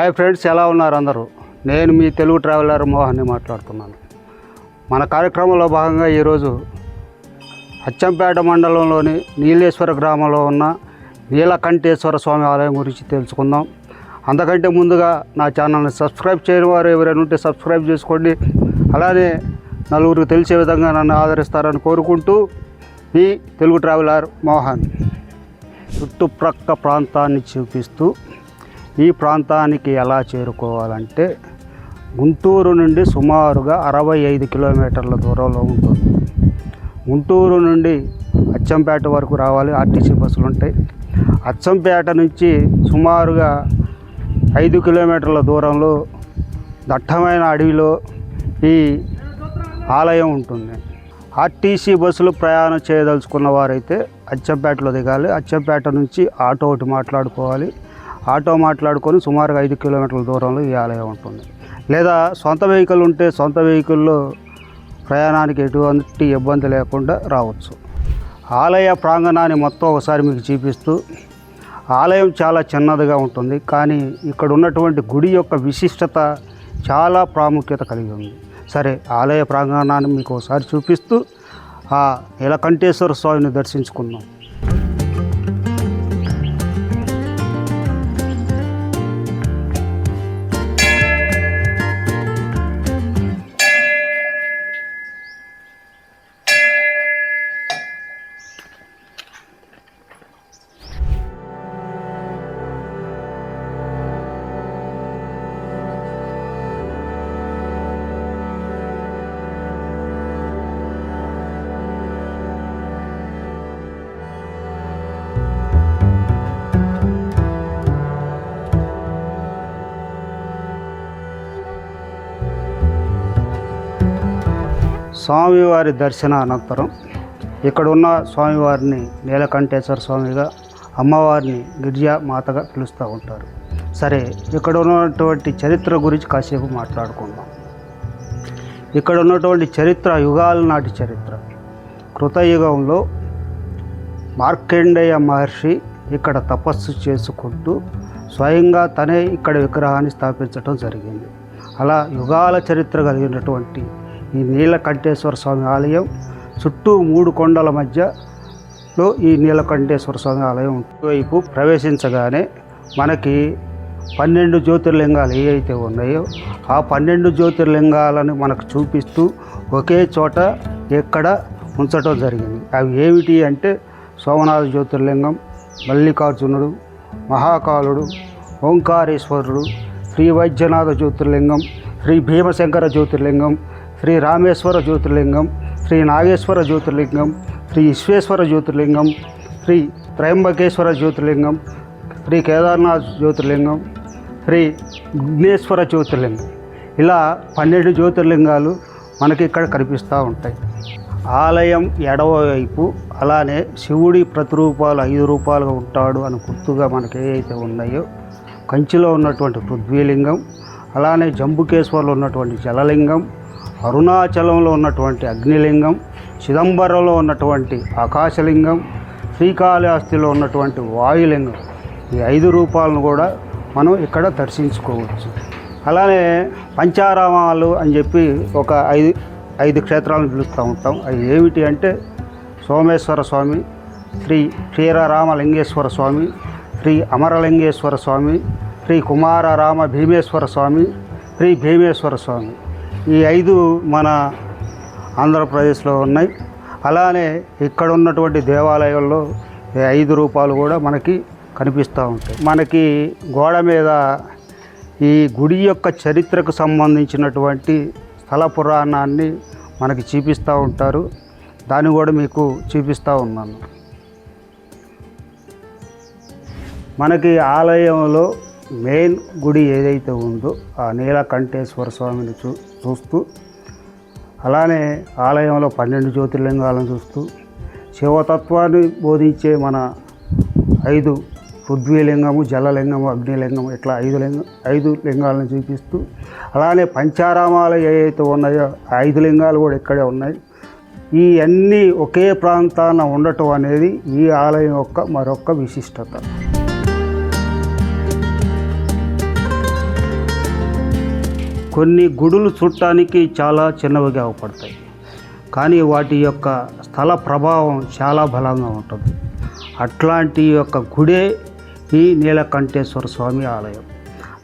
Hi friends ఎలా ఉన్నారు అందరూ? నేను మీ తెలుగు ట్రావెలర్ మోహన్ని మాట్లాడుతున్నాను. మన కార్యక్రమంలో భాగంగా ఈరోజు అచ్చంపేట మండలంలోని నీలేశ్వర గ్రామంలో ఉన్న నీలకంఠేశ్వర స్వామి ఆలయం గురించి తెలుసుకుందాం. అంతకంటే ముందుగా నా ఛానల్ని సబ్స్క్రైబ్ చేయని వారు ఎవరైనా ఉంటే సబ్స్క్రైబ్ చేసుకోండి. అలానే నలుగురికి తెలిసే విధంగా నన్ను ఆదరిస్తారని కోరుకుంటూ మీ తెలుగు ట్రావెలర్ మోహన్ చుట్టుప్రక్క ప్రాంతాన్ని చూపిస్తూ ఈ ప్రాంతానికి ఎలా చేరుకోవాలంటే గుంటూరు నుండి సుమారుగా అరవై ఐదు కిలోమీటర్ల దూరంలో ఉంటుంది. గుంటూరు నుండి అచ్చంపేట వరకు రావాలి ఆర్టీసీ బస్సులు ఉంటాయి. అచ్చంపేట నుంచి సుమారుగా ఐదు కిలోమీటర్ల దూరంలో దట్టమైన అడవిలో ఈ ఆలయం ఉంటుంది. ఆర్టీసీ బస్సులు ప్రయాణం చేయదలుచుకున్న వారైతే అచ్చంపేటలో దిగాలి. అచ్చంపేట నుంచి ఆటో ఒకటి మాట్లాడుకోవాలి. ఆటో మాట్లాడుకొని సుమారుగా ఐదు కిలోమీటర్ల దూరంలో ఈ ఆలయం ఉంటుంది. లేదా సొంత వెహికల్ ఉంటే సొంత వెహికల్లో ప్రయాణానికి ఎటువంటి ఇబ్బంది లేకుండా రావచ్చు. ఆలయ ప్రాంగణాన్ని మొత్తం ఒకసారి మీకు చూపిస్తూ ఆలయం చాలా చిన్నదిగా ఉంటుంది కానీ ఇక్కడ ఉన్నటువంటి గుడి యొక్క విశిష్టత చాలా ప్రాముఖ్యత కలిగి ఉంది. సరే ఆలయ ప్రాంగణాన్ని మీకు ఒకసారి చూపిస్తూ ఆ నీలకంఠేశ్వర స్వామిని దర్శించుకుందాం. స్వామివారి దర్శన అనంతరం ఇక్కడ ఉన్న స్వామివారిని నీలకంఠేశ్వర స్వామిగా అమ్మవారిని గిరిజా మాతగా పిలుస్తూ ఉంటారు. సరే ఇక్కడ ఉన్నటువంటి చరిత్ర గురించి కాసేపు మాట్లాడుకుందాం. ఇక్కడ ఉన్నటువంటి చరిత్ర యుగాల నాటి చరిత్ర. కృతయుగంలో మార్కండేయ మహర్షి ఇక్కడ తపస్సు చేసుకుంటూ స్వయంగా తనే ఇక్కడ విగ్రహాన్ని స్థాపించడం జరిగింది. అలా యుగాల చరిత్ర కలిగినటువంటి ఈ నీలకంఠేశ్వర స్వామి ఆలయం చుట్టూ మూడు కొండల మధ్యలో ఈ నీలకంఠేశ్వర స్వామి ఆలయం వైపు ప్రవేశించగానే మనకి పన్నెండు జ్యోతిర్లింగాలు ఏవైతే ఉన్నాయో ఆ పన్నెండు జ్యోతిర్లింగాలను మనకు చూపిస్తూ ఒకే చోట ఎక్కడ ఉంచడం జరిగింది. అవి ఏమిటి అంటే సోమనాథ జ్యోతిర్లింగం మల్లికార్జునుడు మహాకాలుడు ఓంకారేశ్వరుడు శ్రీ వైద్యనాథ జ్యోతిర్లింగం శ్రీ భీమశంకర జ్యోతిర్లింగం శ్రీ రామేశ్వర జ్యోతిర్లింగం శ్రీ నాగేశ్వర జ్యోతిర్లింగం శ్రీ విశ్వేశ్వర జ్యోతిర్లింగం శ్రీ త్రయంబకేశ్వర జ్యోతిర్లింగం శ్రీ కేదార్నాథ్ జ్యోతిర్లింగం శ్రీ విఘ్నేశ్వర జ్యోతిర్లింగం. ఇలా పన్నెండు జ్యోతిర్లింగాలు మనకి ఇక్కడ కనిపిస్తూ ఉంటాయి. ఆలయం ఎడవ వైపు అలానే శివుడి ప్రతిరూపాలు ఐదు రూపాలుగా ఉంటాడు అని గుర్తుగా మనకి ఏవైతే ఉన్నాయో కంచిలో ఉన్నటువంటి పృథ్వీలింగం అలానే జంబుకేశ్వర్లో ఉన్నటువంటి జలలింగం అరుణాచలంలో ఉన్నటువంటి అగ్నిలింగం చిదంబరంలో ఉన్నటువంటి ఆకాశలింగం శ్రీకాళహస్తిలో ఉన్నటువంటి వాయులింగం. ఈ ఐదు రూపాలను కూడా మనం ఇక్కడ దర్శించుకోవచ్చు. అలానే పంచారామాలు అని చెప్పి ఒక ఐదు ఐదు క్షేత్రాలను పిలుస్తూ ఉంటాం. అవి ఏమిటి అంటే సోమేశ్వర స్వామి శ్రీ క్షీరరామలింగేశ్వర స్వామి శ్రీ అమరలింగేశ్వర స్వామి శ్రీ కుమార రామ భీమేశ్వర స్వామి శ్రీ భీమేశ్వర స్వామి. ఈ ఐదు మన ఆంధ్రప్రదేశ్లో ఉన్నాయి. అలానే ఇక్కడ ఉన్నటువంటి దేవాలయాల్లో ఈ ఐదు రూపాలు కూడా మనకి కనిపిస్తూ ఉంటాయి. మనకి గోడ మీద ఈ గుడి యొక్క చరిత్రకు సంబంధించినటువంటి స్థల పురాణాన్ని మనకి చూపిస్తూ ఉంటారు. దాన్ని కూడా మీకు చూపిస్తూ ఉన్నాను. మనకి ఆలయంలో మెయిన్ గుడి ఏదైతే ఉందో ఆ నీలకంఠేశ్వర స్వామిని చూ చూస్తూ అలానే ఆలయంలో పన్నెండు జ్యోతిర్లింగాలను చూస్తూ శివతత్వాన్ని బోధించే మన ఐదు పృథ్వీలింగము జలలింగము అగ్నిలింగము ఇట్లా ఐదు లింగం ఐదు లింగాలను చూపిస్తూ అలానే పంచారామాలు ఏవైతే ఉన్నాయో ఐదు లింగాలు కూడా ఇక్కడే ఉన్నాయి. ఈ అన్నీ ఒకే ప్రాంతాన ఉండటం అనేది ఈ ఆలయం యొక్క మరొక విశిష్టత. కొన్ని గుడులు చూడటానికి చాలా చిన్నవిగా అవపడతాయి. కానీ వాటి యొక్క స్థల ప్రభావం చాలా బలంగా ఉంటుంది. అట్లాంటి యొక్క గుడే ఈ నీలకంఠేశ్వర స్వామి ఆలయం.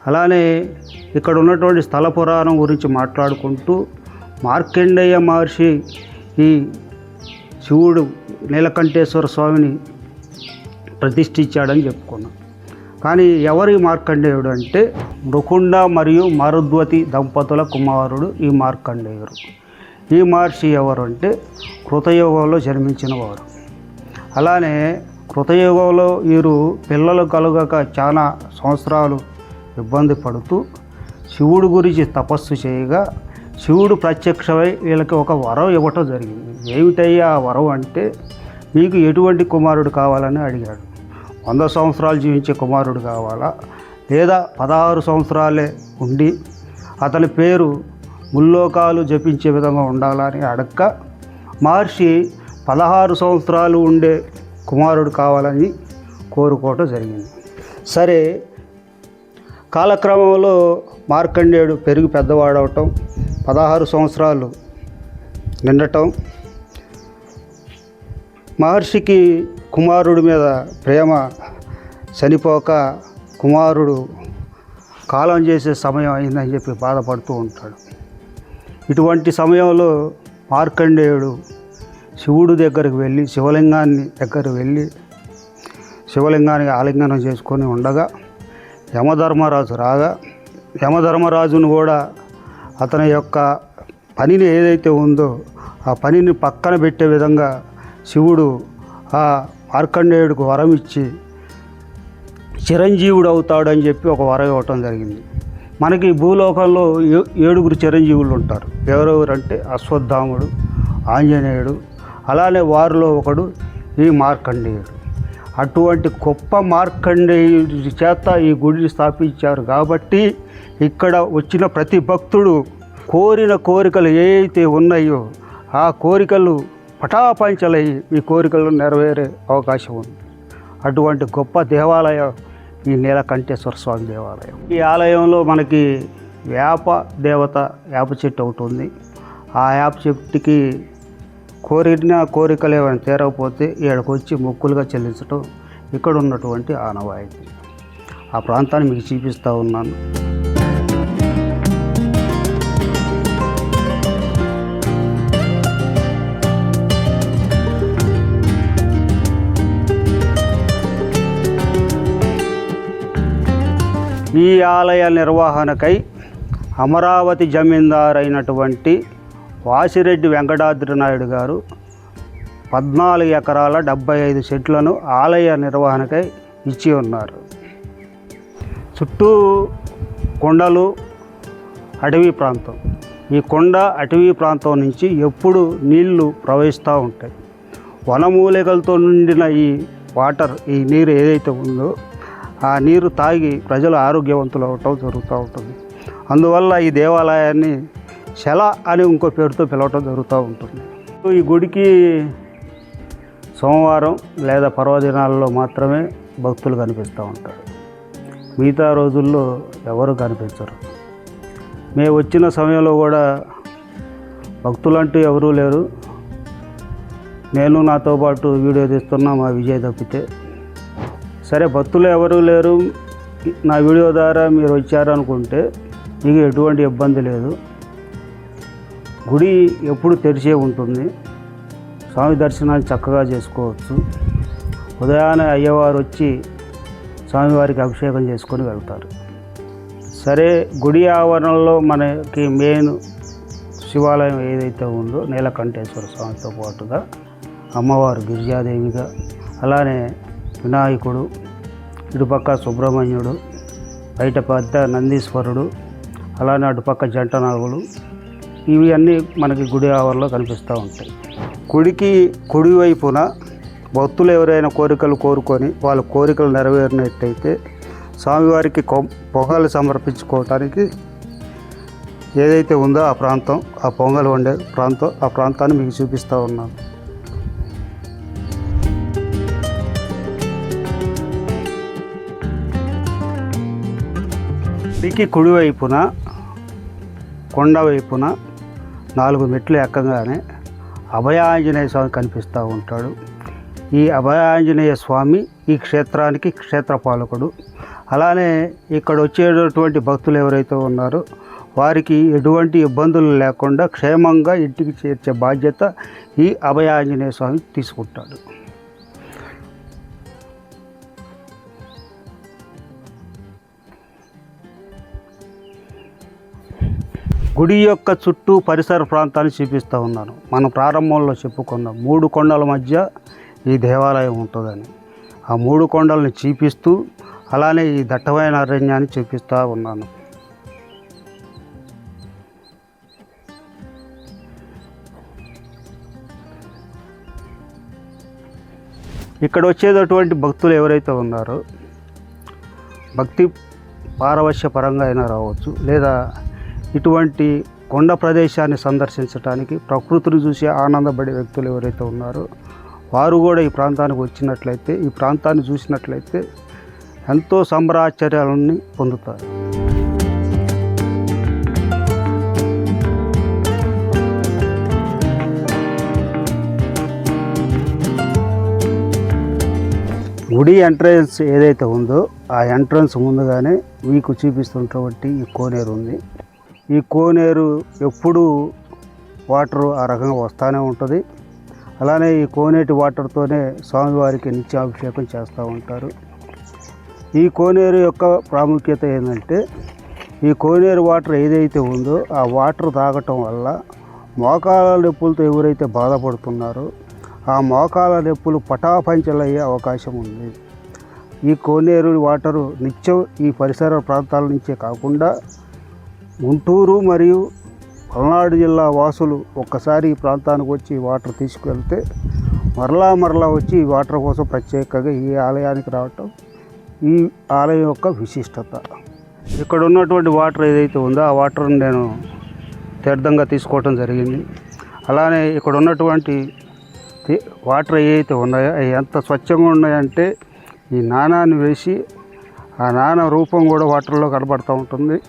అలానే ఇక్కడ ఉన్నటువంటి స్థల పురాణం గురించి మాట్లాడుకుంటూ మార్కండేయ మహర్షి ఈ శివుడు నీలకంఠేశ్వర స్వామిని ప్రతిష్ఠించాడని చెప్పుకున్నాం. కానీ ఎవరి మార్కండేయుడు అంటే మృకుండ మరియు మరుద్వతి దంపతుల కుమారుడు ఈ మార్కండేయుడు. ఈ మహర్షి ఎవరు అంటే కృతయుగంలో జన్మించిన వారు అలానే కృతయుగంలో వీరు పిల్లలు కలుగక చాలా సంవత్సరాలు ఇబ్బంది పడుతూ శివుడు గురించి తపస్సు చేయగా శివుడు ప్రత్యక్షమై వీళ్ళకి ఒక వరం ఇవ్వటం జరిగింది. ఏమిటయ్యా ఆ వరం అంటే మీకు ఎటువంటి కుమారుడు కావాలని అడిగాడు. వంద సంవత్సరాలు జీవించే కుమారుడు కావాలా? లేదా పదహారు సంవత్సరాలే ఉండి అతని పేరు ముల్లోకాలు జపించే విధంగా ఉండాలని అడక్క మహర్షి పదహారు సంవత్సరాలు ఉండే కుమారుడు కావాలని కోరుకోవటం జరిగింది. సరే కాలక్రమంలో మార్కండేయుడు పెరిగి పెద్దవాడవటం పదహారు సంవత్సరాలు నిండటం మహర్షికి కుమారుడి మీద ప్రేమ చనిపోక కుమారుడు కాలం చేసే సమయం అయిందని చెప్పి బాధపడుతూ ఉంటాడు. ఇటువంటి సమయంలో మార్కండేయుడు శివుడు దగ్గరికి వెళ్ళి శివలింగాన్ని దగ్గరికి వెళ్ళి శివలింగానికి ఆలింగనం చేసుకొని ఉండగా యమధర్మరాజు రాగా యమధర్మరాజును కూడా అతని యొక్క పనిని ఏదైతే ఉందో ఆ పనిని పక్కన పెట్టే విధంగా శివుడు ఆ మార్కండేయుడికి వరం ఇచ్చి చిరంజీవుడు అవుతాడని చెప్పి ఒక వరం ఇవ్వటం జరిగింది. మనకి భూలోకంలో ఏ- ఏడుగురు చిరంజీవులు ఉంటారు. ఎవరెవరంటే అశ్వత్థాముడు ఆంజనేయుడు అలానే వారిలో ఒకడు ఈ మార్కండేయుడు. అటువంటి గొప్ప మార్కండేయుడి చేత ఈ గుడిని స్థాపించారు కాబట్టి ఇక్కడ వచ్చిన ప్రతి భక్తుడు కోరిన కోరికలు ఏవైతే ఉన్నాయో ఆ కోరికలు పటాపంచలై ఈ కోరికలు నెరవేరే అవకాశం ఉంది. అటువంటి గొప్ప దేవాలయం ఈ నీలకంఠేశ్వర స్వామి దేవాలయం. ఈ ఆలయంలో మనకి వేప దేవత వేప చెట్టు ఒకటి ఉంది. ఆ వేప చెట్టుకి కోరిన కోరికలు ఏమైనా తీరకపోతే ఇక్కడికి వచ్చి మొక్కులుగా చెల్లించడం ఇక్కడ ఉన్నటువంటి ఆనవాయితీ. ఆ ప్రాంతాన్ని మీకు చూపిస్తూ ఉన్నాను. ఈ ఆలయ నిర్వహణకై అమరావతి జమీందారు అయినటువంటి వాసిరెడ్డి వెంకటాద్రి నాయుడు గారు పద్నాలుగు ఎకరాల డెబ్బై ఐదు సెట్లను ఆలయ నిర్వహణకై ఇచ్చి ఉన్నారు. చుట్టూ కొండలు అటవీ ప్రాంతం. ఈ కొండ అటవీ ప్రాంతం నుంచి ఎప్పుడు నీళ్ళు ప్రవహిస్తూ ఉంటాయి. వనమూలికలతో నిండిన ఈ వాటర్ ఈ నీరు ఏదైతే ఉందో ఆ నీరు తాగి ప్రజలు ఆరోగ్యవంతులు అవటం జరుగుతూ ఉంటుంది. అందువల్ల ఈ దేవాలయాన్ని శల అని ఇంకో పేరుతో పిలవటం జరుగుతూ ఉంటుంది. ఈ గుడికి సోమవారం లేదా పర్వదినాల్లో మాత్రమే భక్తులు కనిపిస్తూ ఉంటారు. మిగతా రోజుల్లో ఎవరు కనిపించరు. మేము వచ్చిన సమయంలో కూడా భక్తులంటూ ఎవరూ లేరు. నేను నాతో పాటు వీడియో తీస్తున్నా మా విజయ్ తప్పితే సరే భక్తులు ఎవరు లేరు. నా వీడియో ద్వారా మీరు వచ్చారనుకుంటే మీకు ఎటువంటి ఇబ్బంది లేదు. గుడి ఎప్పుడు తెరిచే ఉంటుంది. స్వామి దర్శనాన్ని చక్కగా చేసుకోవచ్చు. ఉదయాన్నే అయ్యవారు వచ్చి స్వామివారికి అభిషేకం చేసుకొని వెళ్తారు. సరే గుడి ఆవరణలో మనకి మెయిన్ శివాలయం ఏదైతే ఉందో నీలకంఠేశ్వర స్వామితో పాటుగా అమ్మవారు గిరిజాదేవిగా అలానే వినాయకుడు ఇటుపక్క సుబ్రహ్మణ్యుడు బయట పెద్ద నందీశ్వరుడు అలానే అటుపక్క జంట నాగులు. ఇవి అన్నీ మనకి గుడి ఆవరణలో కనిపిస్తూ ఉంటాయి. గుడికి కుడి వైపున భక్తులు ఎవరైనా కోరికలు కోరుకొని వాళ్ళ కోరికలు నెరవేరినట్టయితే స్వామివారికి కొ- పొంగలు సమర్పించుకోవటానికి ఏదైతే ఉందో ఆ ప్రాంతం ఆ పొంగల్ వండే ప్రాంతం ఆ ప్రాంతాన్ని మీకు చూపిస్తూ ఉన్నాను. గుడికి కుడివైపున కొండ వైపున నాలుగు మెట్లు ఎక్కగానే అభయాంజనేయ స్వామి కనిపిస్తూ ఉంటాడు. ఈ అభయాంజనేయ స్వామి ఈ క్షేత్రానికి క్షేత్రపాలకుడు. అలానే ఇక్కడ వచ్చేటటువంటి భక్తులు ఎవరైతే ఉన్నారో వారికి ఎటువంటి ఇబ్బందులు లేకుండా క్షేమంగా ఇంటికి చేర్చే బాధ్యత ఈ అభయాంజనేయ స్వామి తీసుకుంటాడు. గుడి యొక్క చుట్టూ పరిసర ప్రాంతాన్ని చూపిస్తూ ఉన్నాను. మనం ప్రారంభంలో చెప్పుకున్నాం మూడు కొండల మధ్య ఈ దేవాలయం ఉంటుందని. ఆ మూడు కొండలను చూపిస్తూ అలానే ఈ దట్టమైన అరణ్యాన్ని చూపిస్తూ ఉన్నాను. ఇక్కడ వచ్చేటటువంటి భక్తులు ఎవరైతే ఉన్నారో భక్తి పారవశ్య పరంగా అయినా రావచ్చు. లేదా ఇటువంటి కొండ ప్రదేశాన్ని సందర్శించడానికి ప్రకృతిని చూసి ఆనందపడే వ్యక్తులు ఎవరైతే ఉన్నారో వారు కూడా ఈ ప్రాంతానికి వచ్చినట్లయితే ఈ ప్రాంతాన్ని చూసినట్లయితే ఎంతో సంబరాశ్చర్యాలని పొందుతారు. గుడి ఎంట్రన్స్ ఏదైతే ఉందో ఆ ఎంట్రన్స్ ముందుగానే మీకు చూపిస్తున్నటువంటి ఈ కోనేరు ఉంది. ఈ కోనేరు ఎప్పుడూ వాటర్ ఆ రకంగా వస్తూనే ఉంటుంది. అలానే ఈ కోనేటి వాటర్తోనే స్వామివారికి నిత్యాభిషేకం చేస్తూ ఉంటారు. ఈ కోనేరు యొక్క ప్రాముఖ్యత ఏంటంటే ఈ కోనేరు వాటర్ ఏదైతే ఉందో ఆ వాటర్ తాగటం వల్ల మోకాల నొప్పులతో ఎవరైతే బాధపడుతున్నారో ఆ మోకాల నొప్పులు పటాపంచలయ్యే అవకాశం ఉంది. ఈ కోనేరు వాటరు నిత్యం ఈ పరిసర ప్రాంతాల నుంచే కాకుండా గుంటూరు మరియు పల్నాడు జిల్లా వాసులు ఒక్కసారి ఈ ప్రాంతానికి వచ్చి వాటర్ తీసుకువెళ్తే మరలా మరలా వచ్చి ఈ వాటర్ కోసం ప్రత్యేకంగా ఈ ఆలయానికి రావటం ఈ ఆలయం యొక్క విశిష్టత. ఇక్కడ ఉన్నటువంటి వాటర్ ఏదైతే ఉందో ఆ వాటర్ని నేను తీర్థంగా తీసుకోవటం జరిగింది. అలానే ఇక్కడ ఉన్నటువంటి వాటర్ ఏవైతే ఉన్నాయో అవి ఎంత స్వచ్ఛంగా ఉన్నాయంటే ఈ నాణాన్ని వేసి ఆ నాణ రూపం కూడా వాటర్లో కనబడుతూ ఉంటుంది.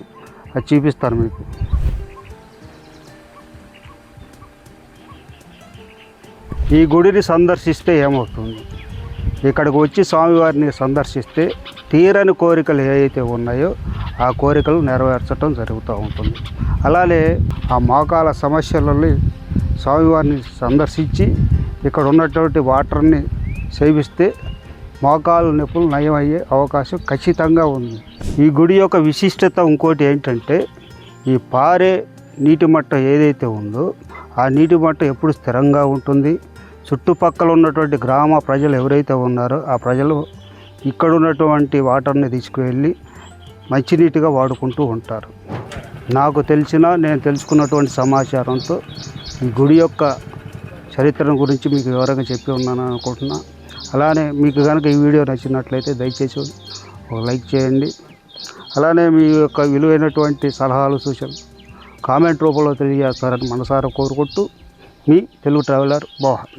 అది చూపిస్తాను మీకు. ఈ గుడిని సందర్శిస్తే ఏమవుతుంది? ఇక్కడికి వచ్చి స్వామివారిని సందర్శిస్తే తీరని కోరికలు ఏవైతే ఉన్నాయో ఆ కోరికలు నెరవేర్చడం జరుగుతూ ఉంటుంది. అలానే ఆ మోకాల సమస్యలని స్వామివారిని సందర్శించి ఇక్కడ ఉన్నటువంటి వాటర్ని సేవిస్తే మోకాలు నొప్పులు నయమయ్యే అవకాశం ఖచ్చితంగా ఉంది. ఈ గుడి యొక్క విశిష్టత ఇంకోటి ఏంటంటే ఈ పారే నీటి మట్టం ఏదైతే ఉందో ఆ నీటి మట్టం ఎప్పుడు స్థిరంగా ఉంటుంది? చుట్టుపక్కల ఉన్నటువంటి గ్రామ ప్రజలు ఎవరైతే ఉన్నారో ఆ ప్రజలు ఇక్కడ ఉన్నటువంటి వాటర్ని తీసుకువెళ్ళి మంచినీటిగా వాడుకుంటూ ఉంటారు. నాకు తెలిసిన నేను తెలుసుకున్నటువంటి సమాచారంతో ఈ గుడి యొక్క చరిత్రను గురించి మీకు వివరంగా చెప్పి ఉన్నాను అనుకుంటున్నా. అలానే మీకు కనుక ఈ వీడియో నచ్చినట్లయితే దయచేసి ఒక లైక్ చేయండి. అలానే మీ యొక్క విలువైనటువంటి సలహాలు సూచనలు కామెంట్ రూపంలో తెలియజేస్తారని మనసారా కోరుకుంటూ మీ తెలుగు ట్రావెలర్ మోహన్